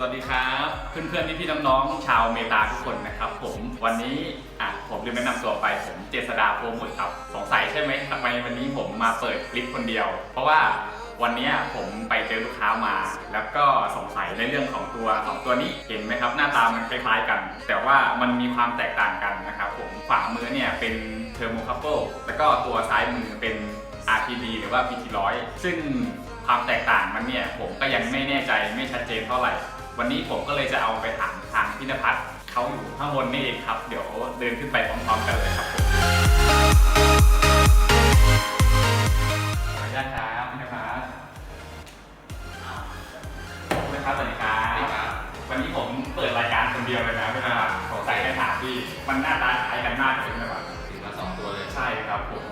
สวัสดีครับเพื่อนๆพี่ๆน้องๆชาวเมตาทุกคนนะครับผมวันนี้อะผมลืมแนะนำตัวไปผมเจษดาโพมุดครับสงสัยใช่ไหมทำไมวันนี้ผมมาเปิดคลิปคนเดียว เพราะว่าวันนี้ผมไปเจอลูกค้ามา แล้วก็สงสัยในเรื่องของตัวสองตัวนี้เห็นไหมครับ หน้าตามันคล้ายๆกัน แต่ว่ามันมีความแตกต่างกันนะครับผมขวามือเนี่ยเป็นเทอร์โมคัพเปิลแล้วก็ตัวซ้ายมือเป็น RTD หรือว่า PT100 ซึ่งความแตกต่างมันเนี่ยผมก็ยังไม่แน่ใจไม่ชัดเจนเท่าไหร่ วันนี้ผมก็เลยจะเอาไปถามทางพินพัฒน์เขาอยู่ข้างบนนี่เองครับ เดี๋ยวเดินขึ้นไปพร้อมๆกันเลยครับผมขออนุญาตครับพินพัฒน์พินพัฒน์สวัสดีครับ วันนี้ผมเปิดรายการคนเดียวเลยนะพินพัฒน์สงสัยจะถามพี่มันหน้าตาคล้ายกันมากเลยพินพัฒน์ถือมาสองตัวเลย ใช่ครับผม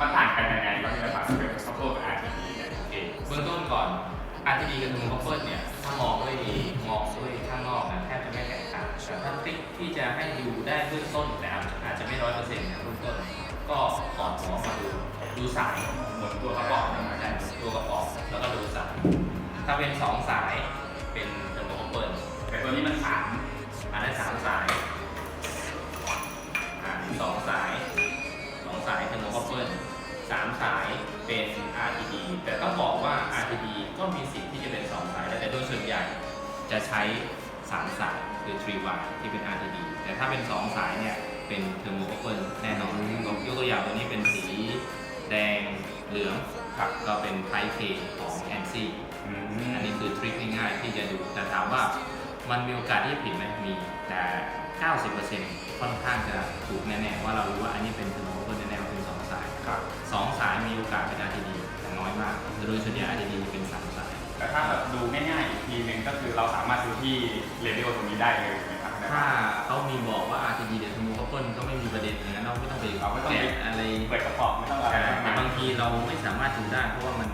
มันต่างกันยังไงครับพินพัฒน์เป็นซัพพอร์ตกับ RTD เนี่ยโอเคเบื้องต้นก่อน RTD กับ True Copper เนี่ยถ้ามอ ที่จะให้ดูได้เบื้องต้นแต่อาจจะไม่ร้อยเปอร์เซ็นต์นะเบื้องต้น ก็ถอดหัวมาดูดูสายเหมือนตัวกระบอกนะใช่ตัวกระป๋องแล้วก็ดูสายถ้าเป็นสองสายเป็น True Copper แต่ตัวนี้มันสามอันนั้นสามสายอ่าสองสายสองสายเทอร์โมคอเปิลสามสายเป็น RTD แต่ต้องบอกว่า RTD ก็มีสิทธิ์ที่จะเป็นสองสายแต่โดยส่วนใหญ่จะใช้ สามสายคือ3 wire ที่เป็น RTD แต่ถ้าเป็นสองสายเนี่ย เป็นเทอร์โมคอปเปิลแน่นอนยกตัวอย่างตัวนี้เป็นสีแดงเหลืองครับก็เป็น Type K ของ ANSI อืมอันนี้คือทริคง่ายๆที่จะดู แต่ถามว่ามันมีโอกาสที่จะผิดไหมมีแต่ 90%ค่อนข้างจะถูกแน่ๆว่าเรารู้ว่าอันนี้เป็นเทอร์โมเพิลแน่ๆว่าเป็นสองสายครับสองสายมีโอกาสเป็น RTD แต่น้อยมากโดยส่วนใหญ่ RTD เป็นสามสาย แต่ถ้าแบบดูง่ายๆอีกที หนึ่งก็คือเราสามารถซื้อที่เรดิโอตรงนี้ได้เลยนะครับ ถ้าเขามีบอกว่า RTD เดี๋ยวเทอร์โมเพิลก็ไม่มีประเด็นอย่างนั้นเราไม่ต้องไปเราไม่ต้องไป แกะอะไรเปิดกระป๋องไม่ต้องอะไรใช่มากแต่มายบางทีเราไม่สามารถดูได้เพราะว่ามัน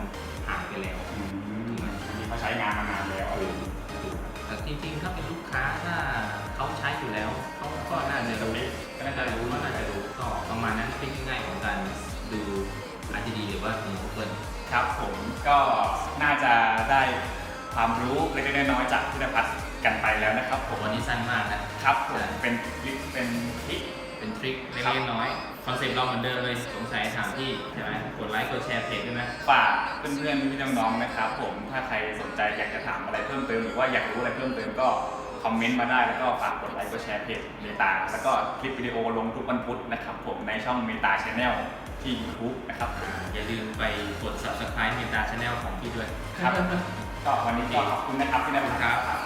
ผ่านไปแล้วอืมอันนี้เขาใช้งานมานานแล้วแต่จริงๆถ้าเป็นลูกค้าถ้าเขาใช้อยู่แล้วเขาก็น่าจะรู้ก็น่าจะรู้ว่าน่าจะรู้ก็ประมาณนั้นเป็นง่ายๆของการดู RTD หรือว่า True Open ครับผมก็น่าจะได้ ความรู้เล็กๆน้อยๆจากพิธพัฒน์กันไปแล้วนะครับผผมมวันนี้สั้นมากนะครับผมเป็นคลิปเป็นคลิปเป็นทริคเล็ครับกๆน้อยๆคอนเซ็ปต์เราเหมือนเดิมเลยสงสัยถามพี่ใช่ไหมกดไลค์กดแชร์เพจด้วยนะฝากเพื่อนๆพี่น้องๆนะครับผมถ้าใครสนใจอยากจะถามอะไรเพิ่มเติมหรือว่าอยากรู้อะไรเพิ่มเติมก็คอมเมนต์มาได้แล้วก็ฝากกดไลค์กดแชร์เพจเมตาแล้วก็คลิปวิดีโอลงทุกวันพุธนะครับผมในช่องเมตาชาแนลที่ YouTube นะครับอย่าลืมไปกด subscribe เมตาชาแนลของพี่ด้วยครับ ก็วันนี้ก็ขอบคุณนะครับที่ได้มาครับครับผมครับ